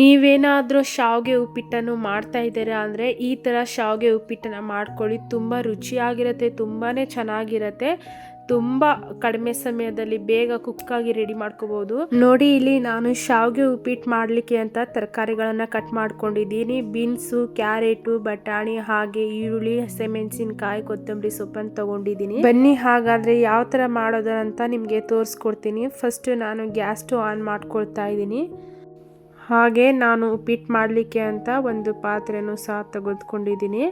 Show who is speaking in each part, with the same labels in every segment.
Speaker 1: ನೀವೇನಾದರೂ ಶಾವಿಗೆ ಉಪ್ಪಿಟ್ಟನ್ನು ಮಾಡ್ತಾ ಇದ್ದೀರಾ ಅಂದರೆ ಈ ಥರ ಶಾವಿಗೆ ಉಪ್ಪಿಟ್ಟನ್ನು ಮಾಡ್ಕೊಳ್ಳಿ. ತುಂಬ ರುಚಿಯಾಗಿರುತ್ತೆ ತುಂಬಾ ಚೆನ್ನಾಗಿರುತ್ತೆ. ತುಂಬ ಕಡಿಮೆ ಸಮಯದಲ್ಲಿ ಬೇಗ ಕುಕ್ಕಾಗಿ ರೆಡಿ ಮಾಡ್ಕೋಬೋದು. ನೋಡಿ, ಇಲ್ಲಿ ನಾನು ಶಾವಿಗೆ ಉಪ್ಪಿಟ್ಟು ಮಾಡಲಿಕ್ಕೆ ಅಂತ ತರಕಾರಿಗಳನ್ನು ಕಟ್ ಮಾಡ್ಕೊಂಡಿದ್ದೀನಿ. ಬೀನ್ಸು, ಕ್ಯಾರೆಟು, ಬಟಾಣಿ ಹಾಗೆ ಈರುಳ್ಳಿ, ಹಸಿಮೆಣಸಿನಕಾಯಿ, ಕೊತ್ತಂಬರಿ ಸೊಪ್ಪನ್ನು ತಗೊಂಡಿದ್ದೀನಿ. ಬನ್ನಿ, ಹಾಗಾದರೆ ಯಾವ ಥರ ಅಂತ ನಿಮಗೆ ತೋರಿಸ್ಕೊಡ್ತೀನಿ. ಫಸ್ಟ್ ನಾನು ಗ್ಯಾಸ್ ಆನ್ ಮಾಡ್ಕೊಳ್ತಾ ಇದ್ದೀನಿ. ಹಾಗೆ ನಾನು ಉಪ್ಪಿಟ್ಟು ಮಾಡಲಿಕ್ಕೆ ಅಂತ ಒಂದು ಪಾತ್ರೆನೂ ಸಹ ತೆಗೆದುಕೊಂಡಿದ್ದೀನಿ.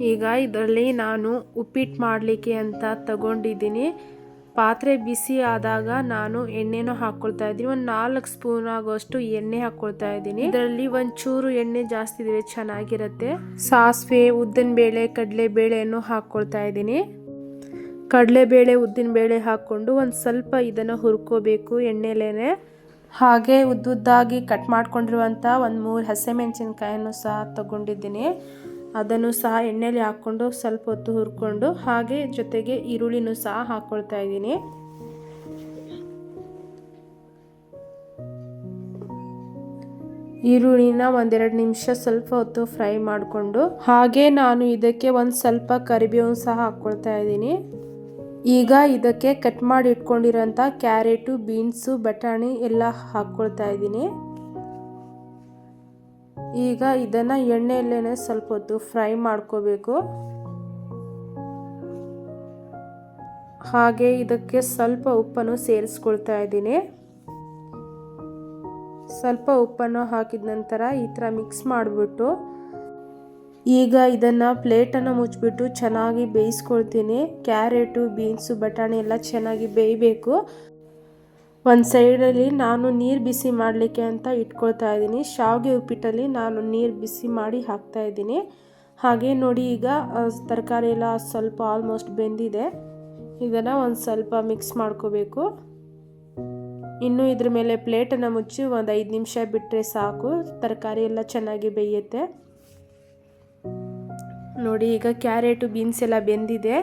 Speaker 1: ಈಗ ಇದರಲ್ಲಿ ನಾನು ಉಪ್ಪಿಟ್ಟು ಮಾಡಲಿಕ್ಕೆ ಅಂತ ತಗೊಂಡಿದ್ದೀನಿ. ಪಾತ್ರೆ ಬಿಸಿ ಆದಾಗ ನಾನು ಎಣ್ಣೆನೂ ಹಾಕ್ಕೊಳ್ತಾ ಇದ್ದೀನಿ. ಒಂದು ನಾಲ್ಕು ಸ್ಪೂನ್ ಆಗೋಷ್ಟು ಎಣ್ಣೆ ಹಾಕ್ಕೊಳ್ತಾ ಇದ್ದೀನಿ. ಇದರಲ್ಲಿ ಒಂಚೂರು ಎಣ್ಣೆ ಜಾಸ್ತಿ ಇದ್ರೆ ಚೆನ್ನಾಗಿರುತ್ತೆ. ಸಾಸಿವೆ, ಉದ್ದಿನಬೇಳೆ ಕಡಲೆಬೇಳೆಯನ್ನು ಹಾಕ್ಕೊಳ್ತಾ ಇದ್ದೀನಿ. ಕಡಲೆಬೇಳೆ, ಉದ್ದಿನಬೇಳೆ ಹಾಕ್ಕೊಂಡು ಒಂದು ಸ್ವಲ್ಪ ಇದನ್ನು ಹುರ್ಕೋಬೇಕು ಎಣ್ಣೆಲೇನೆ. ಹಾಗೆ ಉದ್ದುದ್ದಾಗಿ ಕಟ್ ಮಾಡ್ಕೊಂಡಿರುವಂಥ ಒಂದು ಮೂರು ಹಸಿಮೆಣಸಿನ್ಕಾಯನ್ನು ಸಹ ತಗೊಂಡಿದ್ದೀನಿ. ಅದನ್ನು ಸಹ ಎಣ್ಣೆಲಿ ಹಾಕ್ಕೊಂಡು ಸ್ವಲ್ಪ ಹೊತ್ತು ಹುರ್ಕೊಂಡು ಹಾಗೆ ಜೊತೆಗೆ ಈರುಳ್ಳಿನೂ ಸಹ ಹಾಕ್ಕೊಳ್ತಾ ಇದ್ದೀನಿ. ಈರುಳ್ಳಿನ ಒಂದೆರಡು ನಿಮಿಷ ಸ್ವಲ್ಪ ಹೊತ್ತು ಫ್ರೈ ಮಾಡಿಕೊಂಡು ಹಾಗೆ ನಾನು ಇದಕ್ಕೆ ಒಂದು ಸ್ವಲ್ಪ ಕರಿಬೇವು ಸಹ ಹಾಕ್ಕೊಳ್ತಾ ಇದ್ದೀನಿ. ಈಗ ಇದಕ್ಕೆ ಕಟ್ ಮಾಡಿ ಇಟ್ಕೊಂಡಿರೋಂಥ ಕ್ಯಾರೆಟು, ಬೀನ್ಸು, ಬಟಾಣಿ ಎಲ್ಲ ಹಾಕ್ಕೊಳ್ತಾ ಇದ್ದೀನಿ. ಈಗ ಇದನ್ನು ಎಣ್ಣೆಯಲ್ಲೇ ಸ್ವಲ್ಪ ಹೊತ್ತು ಫ್ರೈ ಮಾಡ್ಕೋಬೇಕು. ಹಾಗೆ ಇದಕ್ಕೆ ಸ್ವಲ್ಪ ಉಪ್ಪನ್ನು ಸೇರಿಸ್ಕೊಳ್ತಾ ಇದ್ದೀನಿ. ಸ್ವಲ್ಪ ಉಪ್ಪನ್ನು ಹಾಕಿದ ನಂತರ ಈ ಥರ ಮಿಕ್ಸ್ ಮಾಡಿಬಿಟ್ಟು ಈಗ ಇದನ್ನು ಪ್ಲೇಟನ್ನು ಮುಚ್ಚಿಬಿಟ್ಟು ಚೆನ್ನಾಗಿ ಬೇಯಿಸ್ಕೊಳ್ತೀನಿ. ಕ್ಯಾರೆಟು, ಬೀನ್ಸು, ಬಟಾಣಿ ಎಲ್ಲ ಚೆನ್ನಾಗಿ ಬೇಯಬೇಕು. ಒಂದು ಸೈಡಲ್ಲಿ ನಾನು ನೀರು ಬಿಸಿ ಮಾಡಲಿಕ್ಕೆ ಅಂತ ಇಟ್ಕೊಳ್ತಾ ಇದ್ದೀನಿ. ಶಾವಿಗೆ ಉಪ್ಪಿಟ್ಟಲ್ಲಿ ನಾನು ನೀರು ಬಿಸಿ ಮಾಡಿ ಹಾಕ್ತಾ ಇದ್ದೀನಿ. ಹಾಗೆ ನೋಡಿ ಈಗ ತರಕಾರಿ ಎಲ್ಲ ಸ್ವಲ್ಪ ಆಲ್ಮೋಸ್ಟ್ ಬೆಂದಿದೆ. ಇದನ್ನು ಒಂದು ಸ್ವಲ್ಪ ಮಿಕ್ಸ್ ಮಾಡ್ಕೋಬೇಕು. ಇನ್ನು ಇದ್ರ ಮೇಲೆ ಪ್ಲೇಟನ್ನು ಮುಚ್ಚಿ ಒಂದು ಐದು ನಿಮಿಷ ಬಿಟ್ಟರೆ ಸಾಕು. ತರಕಾರಿ ಎಲ್ಲ ಚೆನ್ನಾಗಿ ಬೇಯುತ್ತೆ. ನೋಡಿ, ಈಗ ಕ್ಯಾರೆಟು, ಬೀನ್ಸ್ ಎಲ್ಲ ಬೆಂದಿದೆ.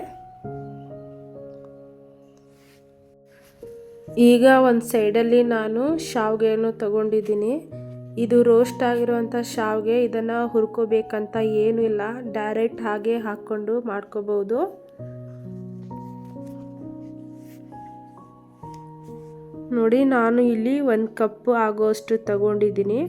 Speaker 1: ಈಗ ಒಂದು ಸೈಡಲ್ಲಿ ನಾನು ಶಾವಿಗೆಯನ್ನು ತಗೊಂಡಿದ್ದೀನಿ. ಇದು ರೋಸ್ಟ್ ಆಗಿರುವಂಥ ಶಾವಿಗೆ, ಇದನ್ನು ಹುರ್ಕೋಬೇಕಂತ ಏನೂ ಇಲ್ಲ. ಡೈರೆಕ್ಟ್ ಹಾಗೆ ಹಾಕ್ಕೊಂಡು ಮಾಡ್ಕೋಬೋದು. ನೋಡಿ, ನಾನು ಇಲ್ಲಿ ಒಂದು ಕಪ್ ಆಗೋಷ್ಟು ತಗೊಂಡಿದ್ದೀನಿ.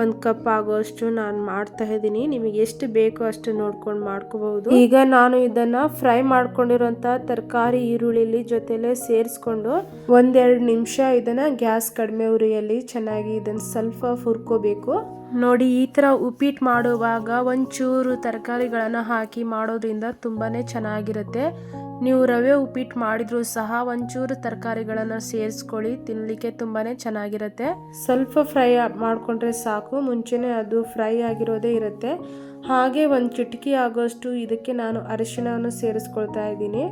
Speaker 1: ಒಂದು ಕಪ್ ಆಗೋಷ್ಟು ನಾನು ಮಾಡ್ತಾ ಇದ್ದೀನಿ. ನಿಮಗೆ ಎಷ್ಟು ಬೇಕೋ ಅಷ್ಟು ನೋಡ್ಕೊಂಡು ಮಾಡ್ಕೋಬಹುದು. ಈಗ ನಾನು ಇದನ್ನ ಫ್ರೈ ಮಾಡ್ಕೊಂಡಿರೋಂಥ ತರಕಾರಿ ಈರುಳ್ಳಿಲಿ ಜೊತೆಲೆ ಸೇರಿಸ್ಕೊಂಡು ಒಂದೆರಡು ನಿಮಿಷ ಇದನ್ನ ಗ್ಯಾಸ್ ಕಡಿಮೆ ಉರಿಯಲ್ಲಿ ಚೆನ್ನಾಗಿ ಇದನ್ನ ಸ್ವಲ್ಪ ಹುರ್ಕೋಬೇಕು. ನೋಡಿ, ಈ ಥರ ಉಪ್ಪಿಟ್ಟು ಮಾಡುವಾಗ ಒಂಚೂರು ತರಕಾರಿಗಳನ್ನು ಹಾಕಿ ಮಾಡೋದ್ರಿಂದ ತುಂಬಾ ಚೆನ್ನಾಗಿರುತ್ತೆ. ನೀವು ರವೆ ಉಪ್ಪಿಟ್ಟು ಮಾಡಿದ್ರು ಸಹ ಒಂಚೂರು ತರಕಾರಿಗಳನ್ನು ಸೇರಿಸ್ಕೊಳ್ಳಿ ತಿನ್ನಲಿಕ್ಕೆ ತುಂಬಾ ಚೆನ್ನಾಗಿರುತ್ತೆ. ಸ್ವಲ್ಪ ಫ್ರೈ ಮಾಡಿಕೊಂಡ್ರೆ ಸಾಕು, ಮುಂಚೆನೇ ಅದು ಫ್ರೈ ಆಗಿರೋದೇ ಇರುತ್ತೆ. ಹಾಗೆ ಒಂದು ಚಿಟಕಿ ಆಗೋಷ್ಟು ಇದಕ್ಕೆ ನಾನು ಅರಿಶಿಣವನ್ನು ಸೇರಿಸ್ಕೊಳ್ತಾ ಇದ್ದೀನಿ.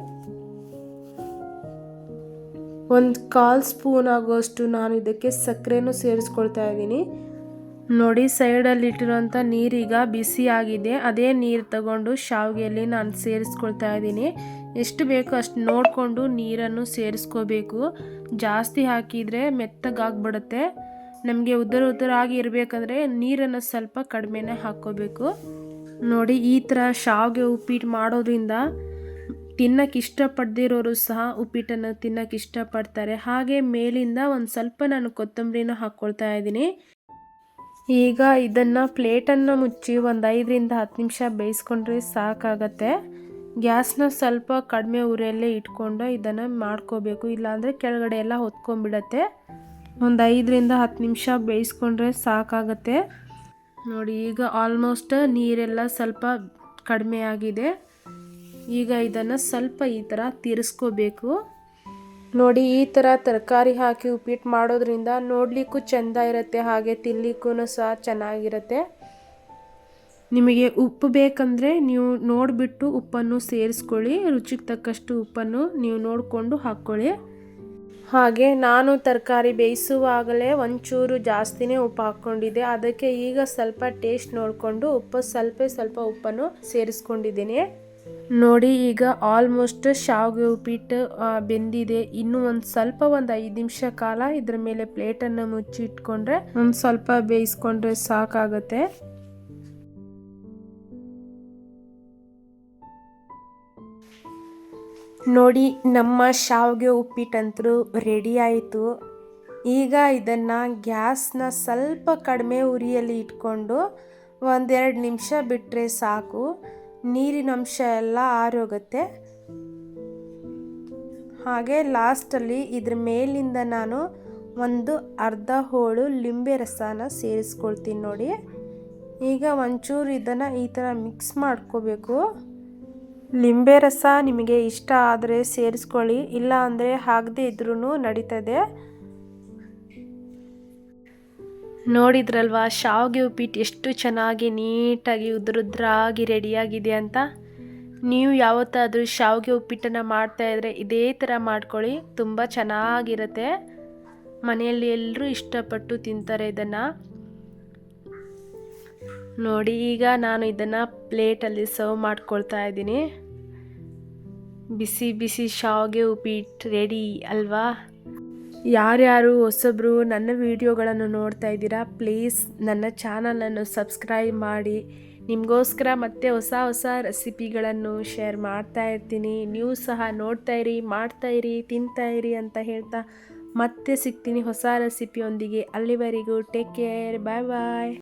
Speaker 1: ಒಂದು ಕಾಲು ಸ್ಪೂನ್ ಆಗೋಷ್ಟು ನಾನು ಇದಕ್ಕೆ ಸಕ್ಕರೆನೂ ಸೇರಿಸ್ಕೊಳ್ತಾ ಇದ್ದೀನಿ. ನೋಡಿ, ಸೈಡಲ್ಲಿ ಇಟ್ಟಿರೋಂಥ ನೀರೀಗ ಬಿಸಿ ಆಗಿದೆ. ಅದೇ ನೀರು ತಗೊಂಡು ಶಾವಿಗೆಯಲ್ಲಿ ನಾನು ಸೇರಿಸ್ಕೊಳ್ತಾ ಇದ್ದೀನಿ. ಎಷ್ಟು ಬೇಕೋ ಅಷ್ಟು ನೋಡಿಕೊಂಡು ನೀರನ್ನು ಸೇರಿಸ್ಕೋಬೇಕು. ಜಾಸ್ತಿ ಹಾಕಿದರೆ ಮೆತ್ತಗಾಗ್ಬಿಡುತ್ತೆ. ನಮಗೆ ಉದ್ದರ ಉದ್ದರಾಗಿ ಇರಬೇಕಂದ್ರೆ ನೀರನ್ನು ಸ್ವಲ್ಪ ಕಡಿಮೆನೇ ಹಾಕ್ಕೋಬೇಕು. ನೋಡಿ, ಈ ಥರ ಶಾವಿಗೆ ಉಪ್ಪಿಟ್ಟು ಮಾಡೋದ್ರಿಂದ ತಿನ್ನಕ್ಕೆ ಇಷ್ಟಪಡ್ದಿರೋರು ಸಹ ಉಪ್ಪಿಟ್ಟನ್ನು ತಿನ್ನಕ್ಕೆ ಇಷ್ಟಪಡ್ತಾರೆ. ಹಾಗೆ ಮೇಲಿಂದ ಒಂದು ಸ್ವಲ್ಪ ನಾನು ಕೊತ್ತಂಬರಿನ ಹಾಕ್ಕೊಳ್ತಾ ಇದ್ದೀನಿ. ಈಗ ಇದನ್ನು ಪ್ಲೇಟನ್ನು ಮುಚ್ಚಿ ಒಂದು ಐದರಿಂದ ಹತ್ತು ನಿಮಿಷ ಬೇಯಿಸ್ಕೊಂಡ್ರೆ ಸಾಕಾಗತ್ತೆ. ಗ್ಯಾಸ್ನ ಸ್ವಲ್ಪ ಕಡಿಮೆ ಉರಿಯಲ್ಲೇ ಇಟ್ಕೊಂಡು ಇದನ್ನು ಮಾಡ್ಕೋಬೇಕು. ಇಲ್ಲಾಂದರೆ ಕೆಳಗಡೆ ಎಲ್ಲ ಹೊತ್ಕೊಂಡ್ಬಿಡತ್ತೆ. ಒಂದು ಐದರಿಂದ ಹತ್ತು ನಿಮಿಷ ಬೇಯಿಸ್ಕೊಂಡ್ರೆ ಸಾಕಾಗತ್ತೆ. ನೋಡಿ, ಈಗ ಆಲ್ಮೋಸ್ಟ್ ನೀರೆಲ್ಲ ಸ್ವಲ್ಪ ಕಡಿಮೆ ಆಗಿದೆ. ಈಗ ಇದನ್ನು ಸ್ವಲ್ಪ ಈ ಥರ ತಿರ್ಸ್ಕೋಬೇಕು. ನೋಡಿ, ಈ ಥರ ತರಕಾರಿ ಹಾಕಿ ಉಪ್ಪಿಟ್ಟು ಮಾಡೋದ್ರಿಂದ ನೋಡಲಿಕ್ಕೂ ಚೆಂದ ಇರುತ್ತೆ, ಹಾಗೆ ತಿನ್ನಲಿಕ್ಕೂ ಸಹ ಚೆನ್ನಾಗಿರುತ್ತೆ. ನಿಮಗೆ ಉಪ್ಪು ಬೇಕಂದರೆ ನೀವು ನೋಡಿಬಿಟ್ಟು ಉಪ್ಪನ್ನು ಸೇರಿಸ್ಕೊಳ್ಳಿ, ರುಚಿಗೆ ತಕ್ಕಷ್ಟು ಉಪ್ಪನ್ನು ನೀವು ನೋಡಿಕೊಂಡು ಹಾಕ್ಕೊಳ್ಳಿ. ಹಾಗೆ ನಾನು ತರಕಾರಿ ಬೇಯಿಸುವಾಗಲೇ ಒಂಚೂರು ಜಾಸ್ತಿನೇ ಉಪ್ಪು ಹಾಕ್ಕೊಂಡಿದ್ದೆ. ಅದಕ್ಕೆ ಈಗ ಸ್ವಲ್ಪ ಟೇಸ್ಟ್ ನೋಡಿಕೊಂಡು ಉಪ್ಪು, ಸ್ವಲ್ಪ ಸ್ವಲ್ಪ ಉಪ್ಪನ್ನು ಸೇರಿಸ್ಕೊಂಡಿದ್ದೀನಿ. ನೋಡಿ, ಈಗ ಆಲ್ಮೋಸ್ಟ್ ಶಾವಿಗೆ ಉಪ್ಪಿಟ್ಟು ಬೆಂದಿದೆ. ಇನ್ನೂ ಒಂದು ಸ್ವಲ್ಪ ಒಂದು ಐದು ನಿಮಿಷ ಕಾಲ ಇದ್ರ ಮೇಲೆ ಪ್ಲೇಟನ್ನು ಮುಚ್ಚಿ ಇಟ್ಕೊಂಡ್ರೆ ಒಂದು ಸ್ವಲ್ಪ ಬೇಯಿಸ್ಕೊಂಡ್ರೆ ಸಾಕಾಗುತ್ತೆ. ನೋಡಿ, ನಮ್ಮ ಶಾವಿಗೆ ಉಪ್ಪಿಟ್ಟಂತರೂ ರೆಡಿ ಆಯಿತು. ಈಗ ಇದನ್ನು ಗ್ಯಾಸ್ನ ಸ್ವಲ್ಪ ಕಡಿಮೆ ಉರಿಯಲ್ಲಿ ಇಟ್ಕೊಂಡು ಒಂದೆರಡು ನಿಮಿಷ ಬಿಟ್ಟರೆ ಸಾಕು. ನೀರಿನ ಅಂಶ ಎಲ್ಲ ಆರೋಗುತ್ತೆ. ಹಾಗೆ ಲಾಸ್ಟಲ್ಲಿ ಇದ್ರ ಮೇಲಿಂದ ನಾನು ಒಂದು ಅರ್ಧ ಹೋಳು ಲಿಂಬೆ ರಸನ ಸೇರಿಸ್ಕೊಳ್ತೀನಿ ನೋಡಿ. ಈಗ ಒಂಚೂರು ಇದನ್ನು ಈ ಥರ ಮಿಕ್ಸ್ ಮಾಡ್ಕೋಬೇಕು. ಲಿಂಬೆ ರಸ ನಿಮಗೆ ಇಷ್ಟ ಆದರೆ ಸೇರಿಸ್ಕೊಳ್ಳಿ, ಇಲ್ಲ ಅಂದರೆ ಹಾಕದೇ ಇದ್ರೂ ನಡೀತದೆ. ನೋಡಿದ್ರಲ್ವಾ, ಶಾವಿಗೆ ಉಪ್ಪಿಟ್ಟು ಎಷ್ಟು ಚೆನ್ನಾಗಿ ನೀಟಾಗಿ ಉದುರುದ್ರಾಗಿ ರೆಡಿಯಾಗಿದೆ ಅಂತ? ನೀವು ಯಾವತ್ತಾದರೂ ಶಾವಿಗೆ ಉಪ್ಪಿಟ್ಟನ್ನು ಮಾಡ್ತಾ ಇದ್ರೆ ಇದೇ ಥರ ಮಾಡ್ಕೊಳ್ಳಿ, ತುಂಬ ಚೆನ್ನಾಗಿರುತ್ತೆ. ಮನೆಯಲ್ಲಿ ಎಲ್ಲರೂ ಇಷ್ಟಪಟ್ಟು ತಿಂತಾರೆ ಇದನ್ನು. ನೋಡಿ, ಈಗ ನಾನು ಇದನ್ನು ಪ್ಲೇಟಲ್ಲಿ ಸರ್ವ್ ಮಾಡ್ಕೊಳ್ತಾ ಇದ್ದೀನಿ. ಬಿಸಿ ಬಿಸಿ ಶಾವಿಗೆ ಉಪ್ಪಿಟ್ಟು ರೆಡಿ ಅಲ್ವಾ? ಯಾರ್ಯಾರು ಹೊಸಬ್ರು ನನ್ನ ವಿಡಿಯೋಗಳನ್ನು ನೋಡ್ತಾ ಇದ್ದೀರಾ ಪ್ಲೀಸ್ ನನ್ನ ಚಾನಲನ್ನು ಸಬ್ಸ್ಕ್ರೈಬ್ ಮಾಡಿ. ನಿಮಗೋಸ್ಕರ ಮತ್ತೆ ಹೊಸ ಹೊಸ ರೆಸಿಪಿಗಳನ್ನು ಶೇರ್ ಮಾಡ್ತಾ ಇರ್ತೀನಿ. ನೀವು ಸಹ ನೋಡ್ತಾ ಇರಿ, ಮಾಡ್ತಾ ಇರಿ, ತಿಂತಾ ಇರಿ ಅಂತ ಹೇಳ್ತಾ ಮತ್ತೆ ಸಿಗ್ತೀನಿ ಹೊಸ ರೆಸಿಪಿಯೊಂದಿಗೆ ಅಲ್ಲಿವರೆಗೂ ಟೇಕ್ ಕೇರ್ ಬಾಯ್ ಬಾಯ್